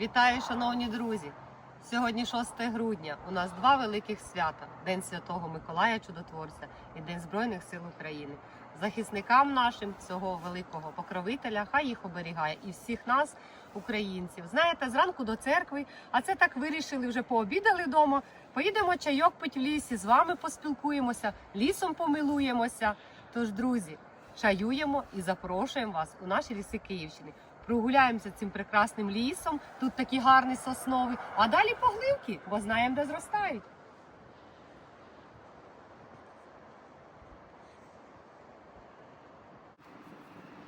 Вітаю, шановні друзі! Сьогодні 6 грудня. У нас два великих свята: День Святого Миколая Чудотворця і День Збройних сил України. Захисникам нашим цього великого покровителя, хай їх оберігає і всіх нас, українців. Знаєте, зранку до церкви, а це так вирішили, вже пообідали вдома. Поїдемо чайок пить в лісі, з вами поспілкуємося, лісом помилуємося. Тож, друзі, чаюємо і запрошуємо вас у наші ліси Київщини. Прогуляємося цим прекрасним лісом. Тут такі гарні соснові, а далі погливки, бо знаємо, де зростають.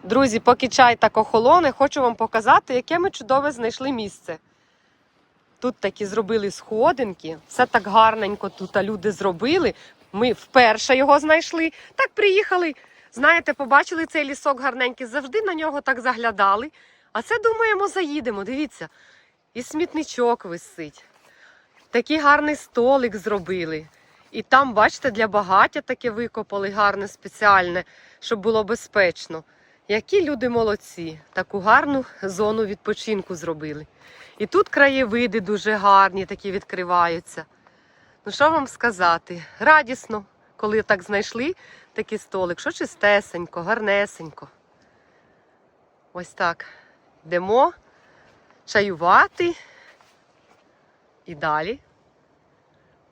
Друзі, поки чай так охолоне, хочу вам показати, яке ми чудове знайшли місце. Тут такі зробили сходинки, все так гарненько тут люди зробили. Ми вперше його знайшли. Так приїхали. Знаєте, побачили цей лісок гарненький, завжди на нього так заглядали. А це думаємо, заїдемо. Дивіться, і смітничок висить. Такий гарний столик зробили. І там, бачите, для багаття таке викопали гарне, спеціальне, щоб було безпечно. Які люди молодці, таку гарну зону відпочинку зробили. І тут краєвиди дуже гарні, такі відкриваються. Ну, що вам сказати? Радісно, коли так знайшли такий столик, що чистесенько, гарнесенько. Ось так. Йдемо чаювати. І далі.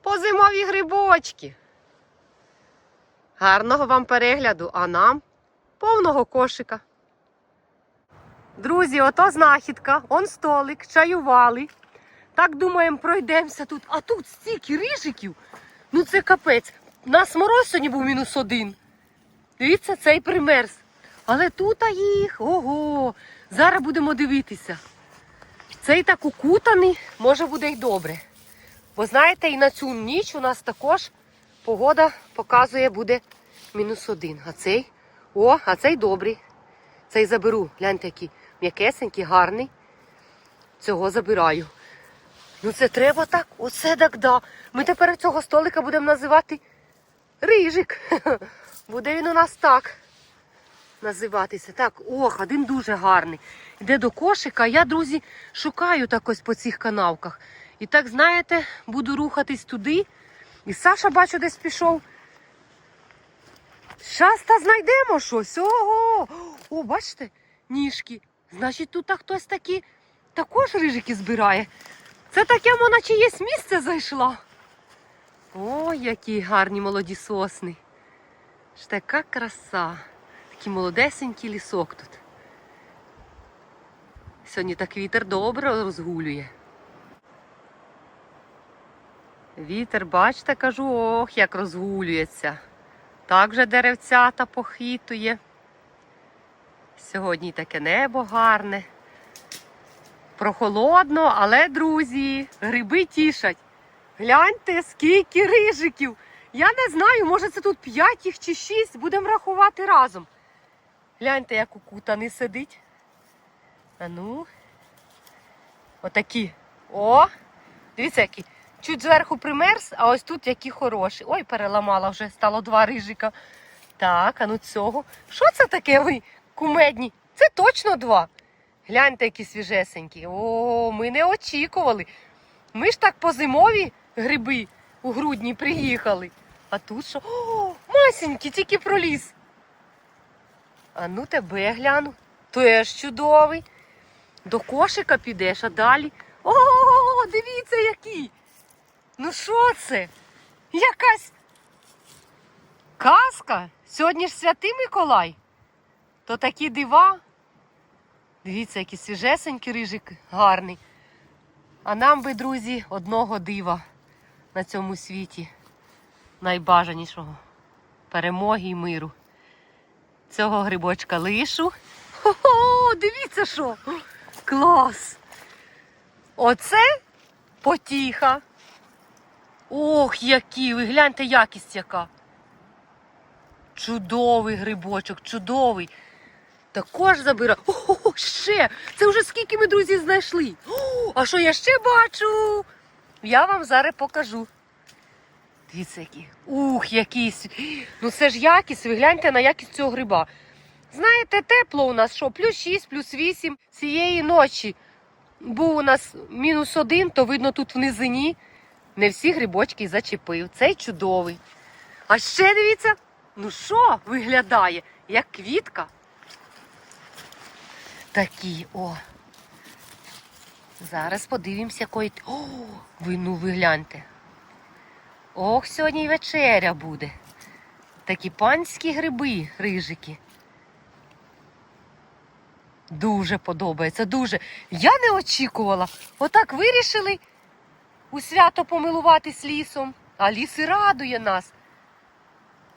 По зимові грибочки. Гарного вам перегляду, а нам повного кошика. Друзі, ото знахідка, он столик, чаювали. Так думаємо, пройдемося тут. А тут стільки рижиків. Ну це капець. У нас мороз сьогодні був мінус один. Дивіться, цей примерз. Але тут їх, ого, зараз будемо дивитися. Цей так укутаний, може буде й добре. Бо знаєте, і на цю ніч у нас також погода показує, буде мінус один. А цей, о, а цей добрий. Цей заберу. Гляньте, який м'якесенький, гарний. Цього забираю. Ну це треба так, оце так да. Ми тепер цього столика будемо називати Рижик. Буде він у нас так називатися. Так, ох, один дуже гарний. Йде до кошика. Я, друзі, шукаю так ось по цих канавках. І так, знаєте, буду рухатись туди. І Саша, бачу, десь пішов. Щас та знайдемо щось. Ого! О, бачите, ніжки. Значить, тут хтось такі також рижики збирає. Це таке, вона чиєсь місце зайшла. Ой, які гарні молоді сосни. Ж така краса. Такий молодесенький лісок тут. Сьогодні так вітер добре розгулює. Вітер, бачите, кажу, ох, як розгулюється. Так же деревцята похитує. Сьогодні таке небо гарне. Прохолодно, але, друзі, гриби тішать. Гляньте, скільки рижиків. Я не знаю, може це тут п'ять їх чи шість, будемо рахувати разом. Гляньте, як укутаний сидить. А ну. Отакі. О! Дивіться, які. Чуть зверху примерз, а ось тут які хороші. Ой, переламала вже, стало два рижика. Так, а ну цього. Що це таке ви кумедні? Це точно два. Гляньте, які свіжесенькі. О, ми не очікували. Ми ж так по зимові гриби у грудні приїхали. А тут що? О, масенькі, тільки проліз. А ну тебе гляну. Теж чудовий. До кошика підеш, а далі. О, дивіться, який. Ну що це? Якась казка? Сьогодні ж святий Миколай. То такі дива. Дивіться, який свіжесенький рижик гарний. А нам би, друзі, одного дива на цьому світі. Найбажанішого. Перемоги і миру. Цього грибочка лишу. Хо-хо, дивіться що! Клас! Оце потіха. Ох, які! Ви гляньте, якість яка. Чудовий грибочок, чудовий. Також забираю. О, ще! Це вже скільки ми, друзі, знайшли. О, а що я ще бачу? Я вам зараз покажу. Дивіться, які. Ух, якийсь. Ну це ж якість, ви гляньте на якість цього гриба. Знаєте, тепло у нас що? Плюс 6, плюс 8 цієї ночі. був у нас мінус один, то видно тут в низині не всі грибочки зачепив. Цей чудовий. А ще дивіться, ну що виглядає, як квітка. Такі, о. Зараз подивимося, якої. О, ви ну ви гляньте. Ох, сьогодні вечеря буде. Такі панські гриби, рижики. Дуже подобається, дуже. Я не очікувала. Отак вирішили у свято помилуватись лісом, а ліс і радує нас.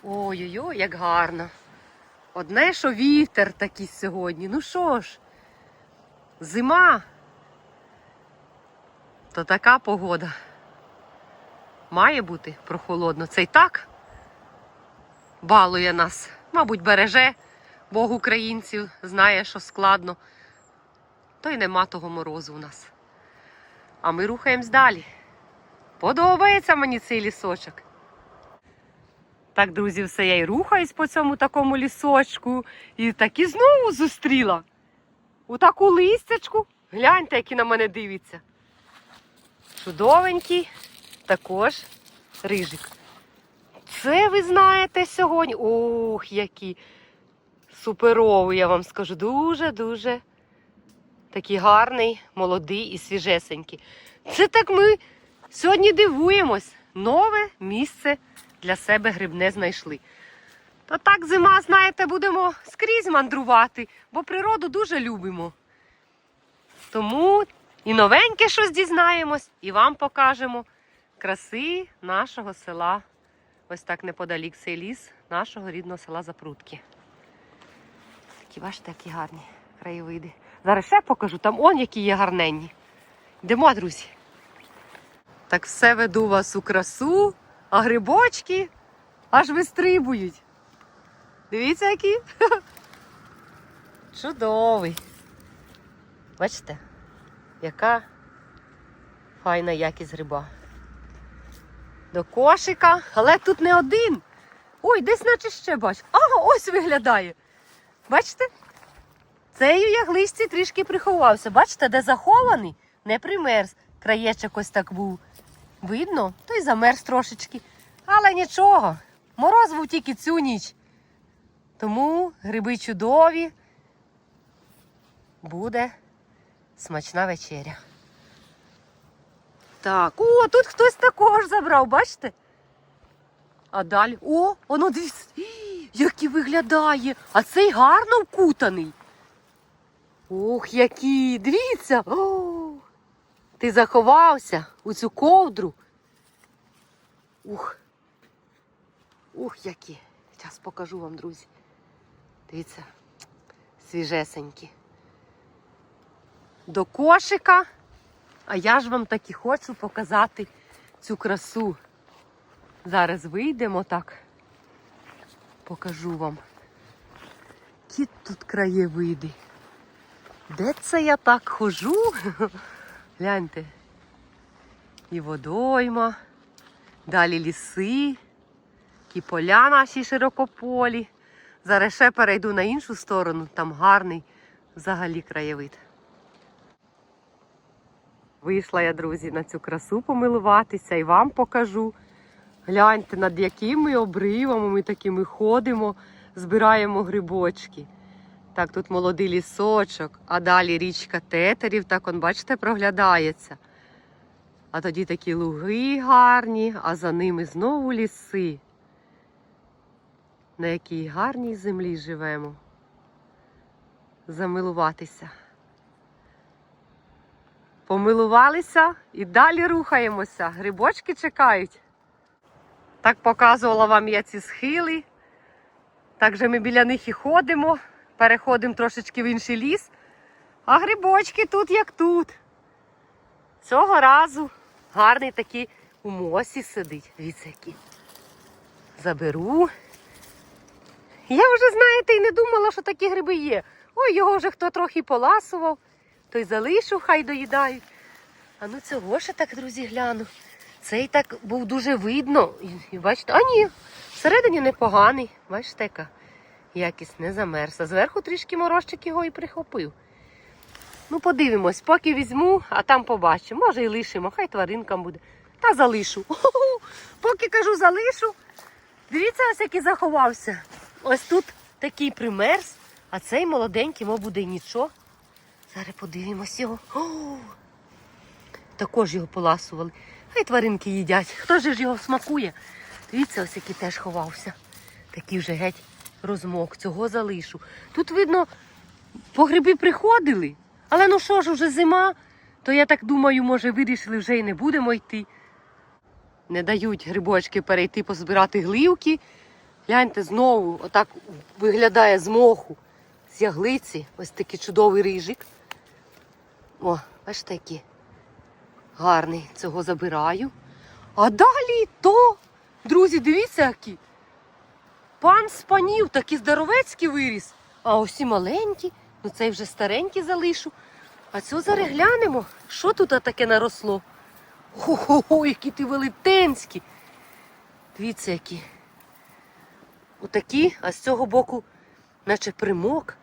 Ой-ой-ой, як гарно. Одне, що вітер такий сьогодні. Ну що ж, зима. То така погода. Має бути прохолодно. Це й так балує нас. Мабуть, береже Бог українців, знає, що складно. То й нема того морозу у нас. А ми рухаємось далі. Подобається мені цей лісочок. Так, друзі, все я й рухаюсь по цьому такому лісочку. І так і знову зустріла. У таку листячку. Гляньте, які на мене дивиться. Чудовенький, також рижик. Це ви знаєте сьогодні. Ох, які суперовий, я вам скажу. Дуже-дуже такий гарний, молодий і свіжесенький. Це так ми сьогодні дивуємось. Нове місце для себе грибне знайшли. То так зима, знаєте, будемо скрізь мандрувати, бо природу дуже любимо. Тому і новеньке щось дізнаємось, і вам покажемо краси нашого села. Ось так неподалік цей ліс нашого рідного села Запрудки. Такі, бачите, які гарні краєвиди. Зараз ще покажу, там он які є гарненні. Йдемо, друзі. Так все веду вас у красу, а грибочки аж вистрибують. Дивіться, які. Чудовий. Бачите, яка файна якість гриба. До кошика, але тут не один. Ой, десь наче ще бачу. Ага, ось виглядає. Бачите? Цей у трішки приховався. Бачите, де захований, не примерз. Краєчок ось так був. Видно, то й замерз трошечки. Але нічого. Мороз був тільки цю ніч. Тому гриби чудові. Буде смачна вечеря. Так, о, тут хтось також забрав, бачите? А далі. О, воно дивіться, який виглядає. А цей гарно вкутаний. Ох, який, дивіться. О, ти заховався у цю ковдру. Ух. Ух, які. Зараз покажу вам, друзі. Дивіться, свіжесенькі. До кошика. А я ж вам таки хочу показати цю красу. Зараз вийдемо так. Покажу вам. Які тут краєвиди. Де це я так хожу? Гляньте. І водойма, далі ліси, і поля наші широкополі. Зараз ще перейду на іншу сторону, там гарний взагалі краєвид. Вийшла я, друзі, на цю красу помилуватися і вам покажу. Гляньте, над якими обривами ми такими ходимо, збираємо грибочки. Так, тут молодий лісочок, а далі річка тетерів, так он, бачите, проглядається. А тоді такі луги гарні, а за ними знову ліси. На якій гарній землі живемо. Замилуватися. Помилувалися і далі рухаємося. Грибочки чекають. Так показувала вам я ці схили. Так же ми біля них і ходимо, переходимо трошечки в інший ліс. А грибочки тут як тут. Цього разу гарний такий у мосі сидить. Дивіться. Заберу. Я вже, знаєте, і не думала, що такі гриби є. Ой, його вже хто трохи поласував, то й залишив, хай доїдають. А ну цього ще так, друзі, гляну. Цей так був дуже видно. І, бачите, а ні, всередині непоганий. Бачите, яка якість не замерзла. Зверху трішки морозчик його і прихопив. Ну, подивимось, поки візьму, а там побачимо. Може і лишимо, хай тваринкам буде. Та залишу. Ху-ху. Поки кажу, залишу. Дивіться, ось який заховався. Ось тут такий примерз, а цей молоденький, мов буде нічого. Зараз подивимось його. Також його поласували. Хай тваринки їдять. Хто ж його смакує? Дивіться, ось який теж ховався. Такий вже геть розмок. Цього залишу. Тут, видно, по гриби приходили. Але ну що ж, вже зима, то я так думаю, може, вирішили вже і не будемо йти. Не дають грибочки перейти позбирати гливки. Гляньте, знову отак виглядає з моху, з яглиці. Ось такий чудовий рижик. О, бачите, який гарний. Цього забираю. А далі то, друзі, дивіться, які. Пан з панів, такий здоровецький виріс. А усі маленькі, ну цей вже старенький залишу. А цього зараз глянемо, що тут таке наросло. Хо-хо-хо, які ти велетенські. Дивіться, які. Отакі, а з цього боку, наче примок.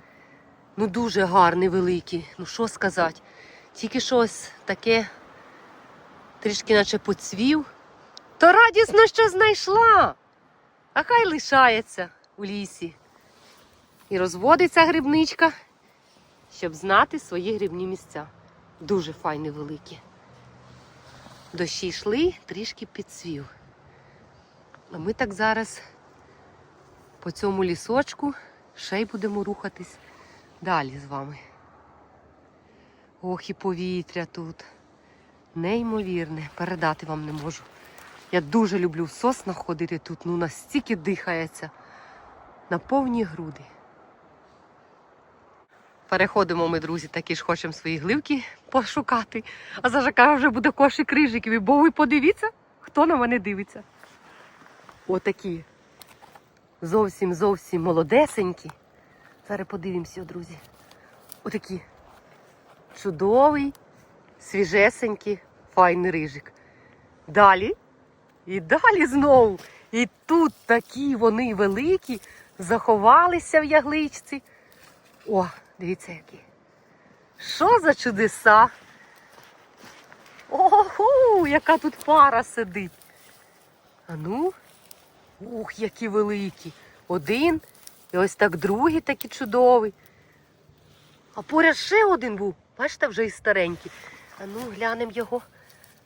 Ну дуже гарний, великий. Ну що сказати. Тільки щось таке, трішки наче поцвів. То радісно, що знайшла. А хай лишається у лісі. І розводиться грибничка, щоб знати свої грибні місця. Дуже файні великі. Дощі йшли, трішки підсвів. А ми так зараз по цьому лісочку ще й будемо рухатись далі з вами. Ох, і повітря тут. Неймовірне, передати вам не можу. Я дуже люблю в соснах ходити тут, ну настільки дихається на повні груди. Переходимо ми, друзі, такі ж хочемо свої гливки пошукати. А зажака вже буде кошик рижиків. Бо ви подивіться, хто на мене дивиться. Отакі. Зовсім зовсім молодесенькі. Зараз подивимося, друзі. Отакі. Чудовий, свіжесенький, файний рижик. Далі. І далі знову. І тут такі вони великі, заховалися в ягличці. О, дивіться які. Що за чудеса? Ого, яка тут пара сидить. А ну, ух, які великі. Один, і ось так другий такий чудовий. А поряд ще один був. Бачите, вже і старенький. А ну, глянемо його.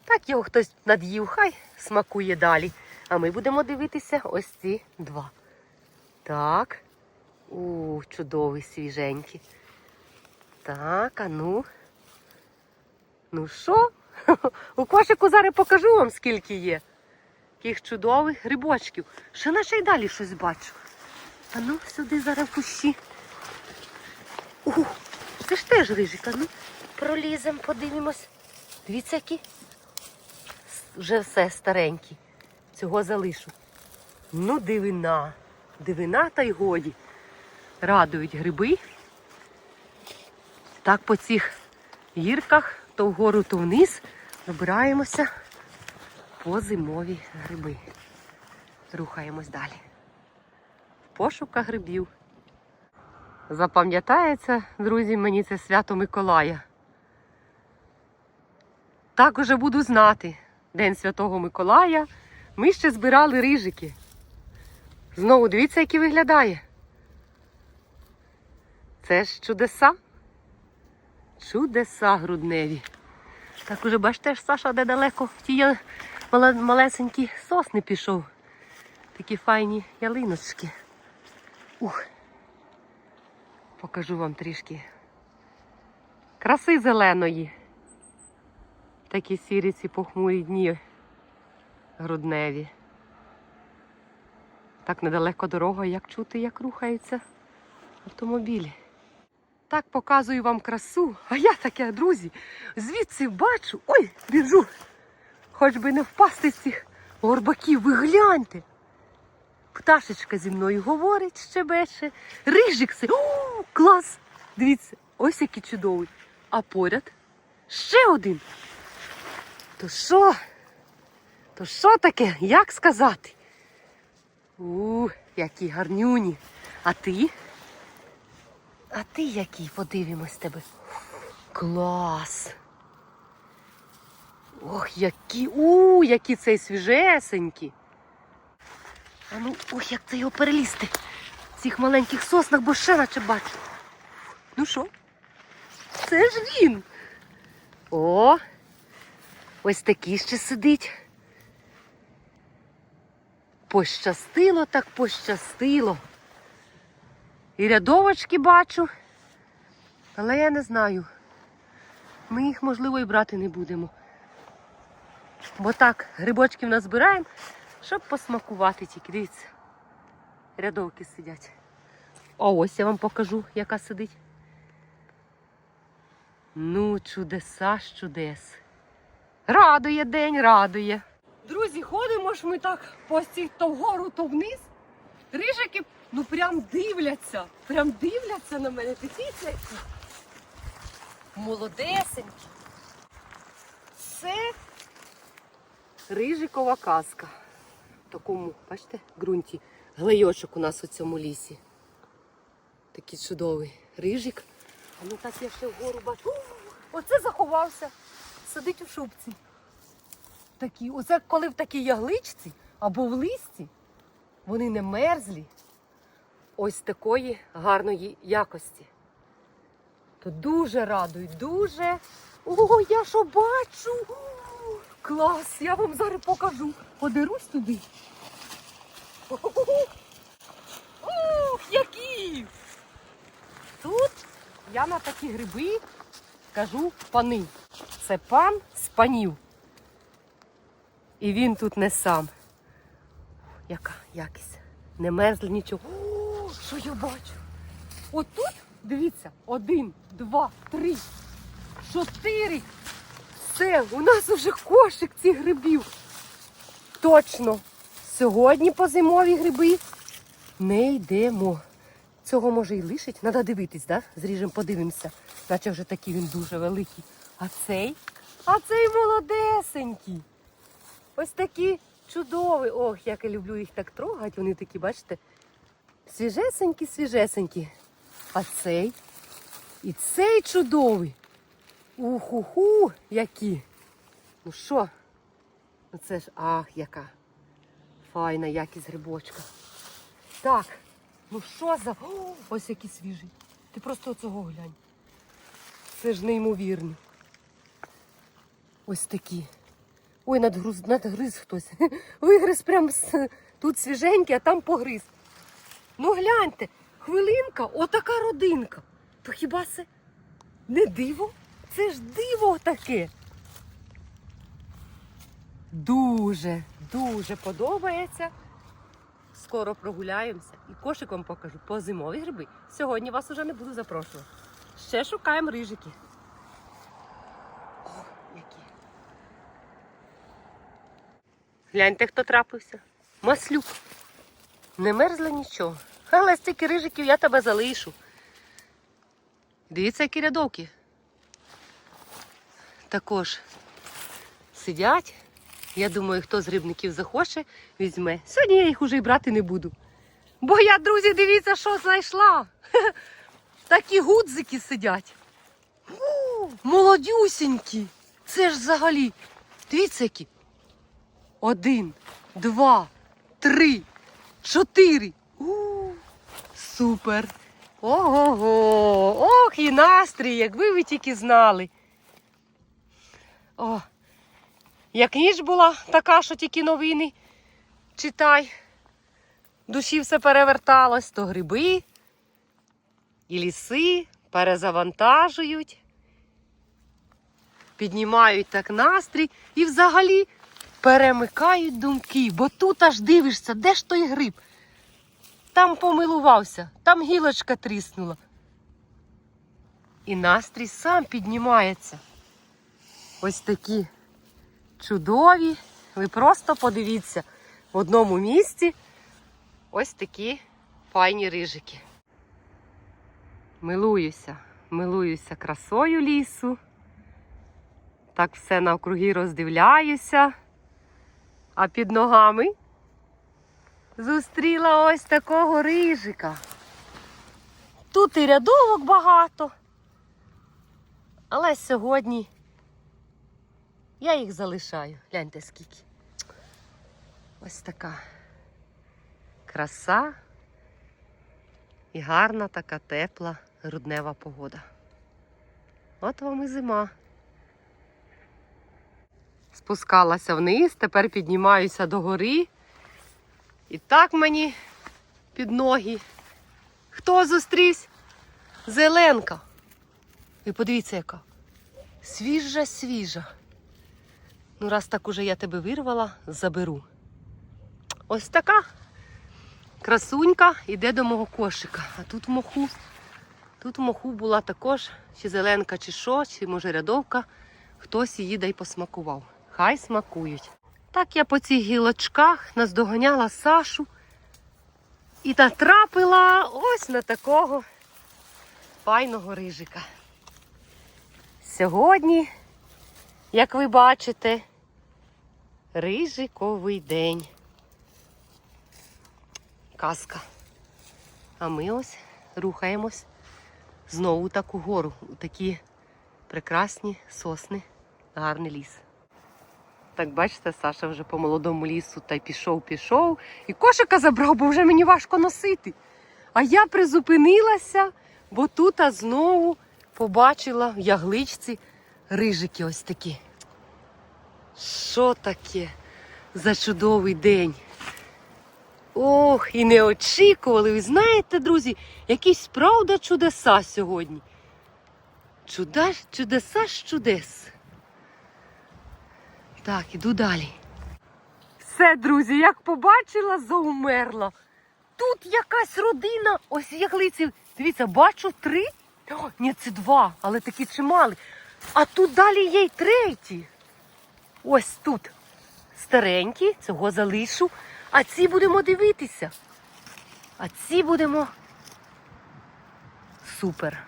Так його хтось над'їв, хай смакує далі. А ми будемо дивитися ось ці два. Так. У, чудовий, свіженький. Так, а ну. Ну що? У кошику зараз покажу вам, скільки є. Таких чудових грибочків. Ще наче й далі щось бачу. А ну, сюди зараз кущі. Ух, це ж теж рижик, а ну. Проліземо, подивимось. Дивіться, які. Вже все старенькі. Цього залишу. Ну, дивина. Дивина та й годі. Радують гриби. Так по цих гірках то вгору, то вниз добираємося по зимові гриби. Рухаємось далі. В пошуках грибів. Запам'ятається, друзі, мені це свято Миколая. Так уже буду знати. День Святого Миколая. Ми ще збирали рижики. Знову дивіться, який виглядає. Це ж чудеса. Чудеса грудневі. Так уже бачите, Саша де далеко в ті малесенькі сосни пішов. Такі файні ялиночки. Ух. Покажу вам трішки. Краси зеленої. Такі сірі ці похмурі дні грудневі. Так недалеко дорога, як чути, як рухаються автомобілі. Так показую вам красу, а я таке, друзі, звідси бачу. Ой, біжу. Хоч би не впасти з цих горбаків, ви гляньте. Пташечка зі мною говорить, щебече. Рижик си. О, клас! Дивіться, ось який чудовий. А поряд ще один. То що? То що таке? Як сказати? У, які гарнюні. А ти? А ти який? Подивимось тебе. Клас! Ох, які, у, які цей свіжесенькі. А ну, ох, як це його перелізти в цих маленьких соснах, бо ще наче бачу. Ну що? Це ж він. О, ось такий ще сидить. Пощастило так пощастило. І рядовочки бачу, але я не знаю. Ми їх, можливо, і брати не будемо. Бо так, грибочків назбираємо, щоб посмакувати тільки. Дивіться, рядовки сидять. А ось я вам покажу, яка сидить. Ну, чудеса ж чудес. Радує день, радує. Друзі, ходимо ж ми так по цій то вгору, то вниз. Рижики, ну прям дивляться, прям дивляться на мене. Дивіться. Молодесенькі. Це рижикова казка. Такому, бачите, ґрунті. Глейочок у нас у цьому лісі. Такий чудовий рижик. А ну так я ще вгору бачу. Оце заховався. Сидить у шубці. Такі. Оце коли в такій ягличці або в листі, вони не мерзлі. Ось такої гарної якості. То дуже радують, дуже. О, я що бачу! Клас! Я вам зараз покажу. Подерусь туди. Ох, які! Тут я на такі гриби кажу пани. Це пан з панів. І він тут не сам. Яка якість? Не мерзли нічого. О, що я бачу? Отут, дивіться, один, два, три, чотири. Все, у нас уже кошик цих грибів. Точно. Сьогодні по зимові гриби не йдемо. Цього може і лишить. Треба дивитись, да? Зріжемо, подивимося. Наче вже такий він дуже великий. А цей? А цей молодесенький. Ось такі чудові. Ох, як я люблю їх так трогати. Вони такі, бачите, свіжесенькі, свіжесенькі. А цей? І цей чудовий. Уху-ху, які. Ну що? Ну це ж, ах, яка файна якість грибочка. Так, ну що за. О, ось який свіжий. Ти просто оцього глянь. Це ж неймовірно. Ось такі. Ой, надгруз, надгриз хтось. Вигриз прям з... тут свіженький, а там погриз. Ну гляньте, хвилинка, отака родинка. То хіба це не диво? Це ж диво таке. Дуже, дуже подобається. Скоро прогуляємося і кошиком покажу по зимові гриби. Сьогодні вас уже не буду запрошувати. Ще шукаємо рижики. О, які. Гляньте, хто трапився. Маслюк. Не мерзло нічого. Але стільки рижиків я тебе залишу. Дивіться, які рядовки. Також сидять. Я думаю, хто з рибників захоче, візьме. Сьогодні я їх уже і брати не буду. Бо я, друзі, дивіться, що знайшла. Такі гудзики сидять. Молодюсінькі. Це ж взагалі. Дивіться, які. Один, два, три, чотири. У, Супер. Ого-го. Ох, і настрій, якби ви тільки знали. О, як ніч була така, що тільки новини читай. Душі все переверталось, то гриби і ліси перезавантажують, піднімають так настрій і взагалі перемикають думки, бо тут аж дивишся, де ж той гриб? Там помилувався, там гілочка тріснула. І настрій сам піднімається. Ось такі чудові. Ви просто подивіться в одному місці ось такі файні рижики. Милуюся, милуюся красою лісу. Так все навкруги роздивляюся. А під ногами зустріла ось такого рижика. Тут і рядовок багато. Але сьогодні я їх залишаю. Гляньте скільки. Ось така краса і гарна така тепла груднева погода. От вам і зима. Спускалася вниз, тепер піднімаюся до гори. І так мені під ноги. Хто зустрівся? Зеленка. І подивіться, яка. Свіжа, свіжа. Ну, раз так уже я тебе вирвала, заберу. Ось така красунька йде до мого кошика. А тут в моху, тут в моху була також чи зеленка, чи що, чи може рядовка. Хтось її дай посмакував. Хай смакують. Так я по цих гілочках наздоганяла Сашу і натрапила ось на такого файного рижика. Сьогодні, як ви бачите, рижиковий день. Казка. А ми ось рухаємось знову таку гору, у такі прекрасні сосни, гарний ліс. Так бачите, Саша вже по молодому лісу та й пішов, пішов. І кошика забрав, бо вже мені важко носити. А я призупинилася, бо тут знову побачила в ягличці рижики ось такі. Що таке за чудовий день? Ох, і не очікували. Ви знаєте, друзі, якісь правда чудеса сьогодні. Чуда, чудеса ж чудес. Так, іду далі. Все, друзі, як побачила, заумерла. Тут якась родина, ось яглиці. Дивіться, бачу три. О, ні, це два, але такі чималі. А тут далі є й треті. Ось тут старенькі, цього залишу. А ці будемо дивитися. А ці будемо супер.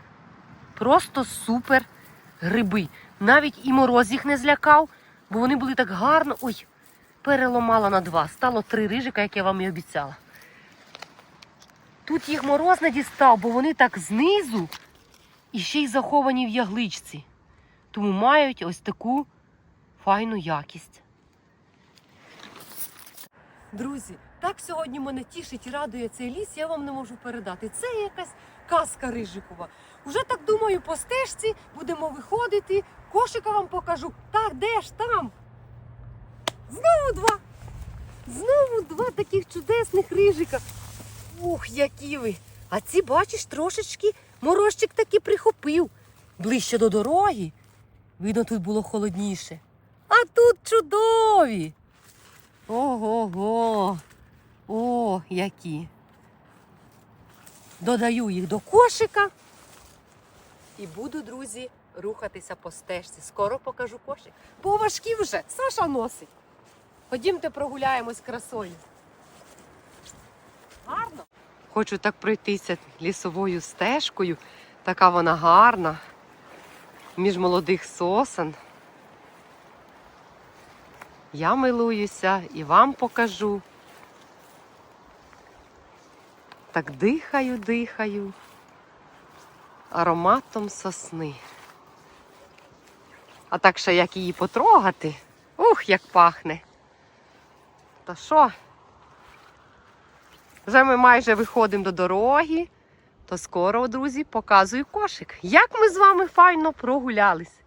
Просто супер гриби. Навіть і мороз їх не злякав, бо вони були так гарно. Ой, переломала на два. Стало три рижика, як я вам і обіцяла. Тут їх мороз не дістав, бо вони так знизу і ще й заховані в ягличці. Тому мають ось таку файну якість. Друзі, так сьогодні мене тішить і радує цей ліс, я вам не можу передати. Це якась казка Рижикова. Уже так думаю, по стежці будемо виходити, кошика вам покажу. Так, де ж там? Знову два. Знову два таких чудесних рижика. Ух, які ви! А ці, бачиш, трошечки морозчик таки прихопив. Ближче до дороги. Видно, тут було холодніше. А тут чудові. Ого-го. О, які. Додаю їх до кошика. І буду, друзі, рухатися по стежці. Скоро покажу кошик. Бо важкі вже. Саша носить. Ходімте прогуляємось красою. Гарно. Хочу так пройтися лісовою стежкою. Така вона гарна. Між молодих сосен. Я милуюся і вам покажу. Так дихаю, дихаю ароматом сосни. А так ще як її потрогати, ух, як пахне. Та що? Вже ми майже виходимо до дороги, то скоро, друзі, показую кошик. Як ми з вами файно прогулялись.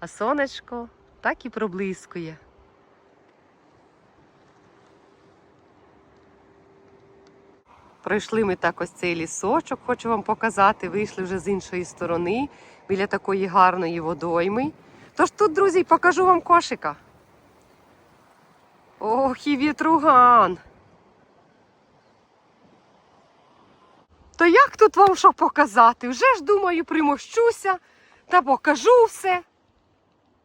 А сонечко так і проблискує. Пройшли ми так ось цей лісочок, хочу вам показати. Вийшли вже з іншої сторони, біля такої гарної водойми. Тож тут, друзі, покажу вам кошика. Ох, і вітруган. То як тут вам що показати? Вже ж думаю, примощуся та покажу все.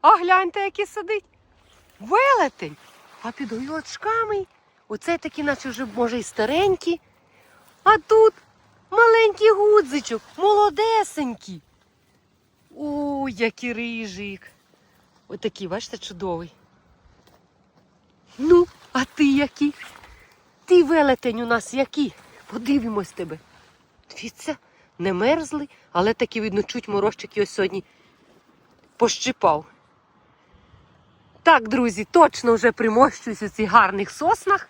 А гляньте, який сидить. Велетень. А під гілочками. Оце такі, наче вже, може, і старенькі. А тут маленький гудзичок, молодесенький. Ой, який рижик. Отакий, бачите, чудовий. Ну, а ти який? Ти велетень у нас який? Подивимось тебе. Дивіться, не мерзли, але таки, видно, чуть морозчики ось сьогодні пощипав. Так, друзі, точно вже примощуюсь у цих гарних соснах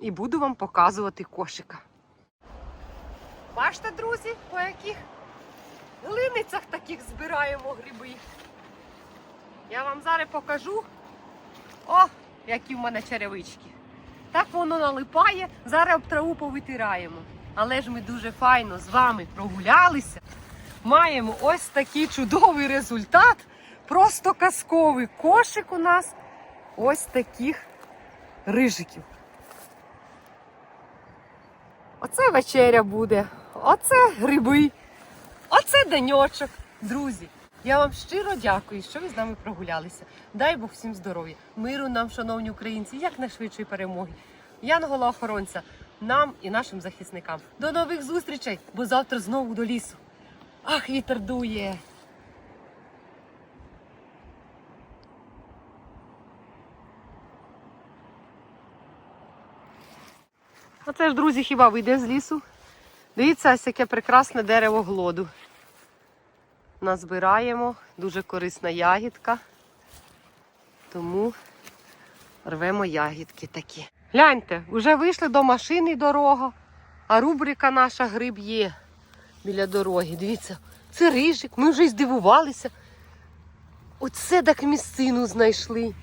і буду вам показувати кошика. Бачите, друзі, по яких глиницях таких збираємо гриби. Я вам зараз покажу. О, які в мене черевички. Так воно налипає, зараз об траву повитираємо. Але ж ми дуже файно з вами прогулялися. Маємо ось такий чудовий результат. Просто казковий кошик у нас ось таких рижиків. Оце вечеря буде, оце гриби, оце деньочок. Друзі, я вам щиро дякую, що ви з нами прогулялися. Дай Бог всім здоров'я, миру нам, шановні українці, якнайшвидшої перемоги. Янгола охоронця нам і нашим захисникам. До нових зустрічей, бо завтра знову до лісу. Ах, вітер дує. Оце ж, друзі, хіба вийде з лісу? Дивіться, ось яке прекрасне дерево глоду. Назбираємо, дуже корисна ягідка. Тому рвемо ягідки такі. Гляньте, вже вийшли до машини дорога, а рубрика наша гриб є біля дороги. Дивіться, це рижик, ми вже й здивувалися. Оце так місцину знайшли.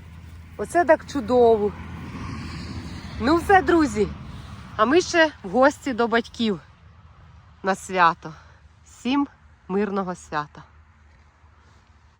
Оце так чудово. Ну все, друзі. А ми ще в гості до батьків на свято. Всім мирного свята.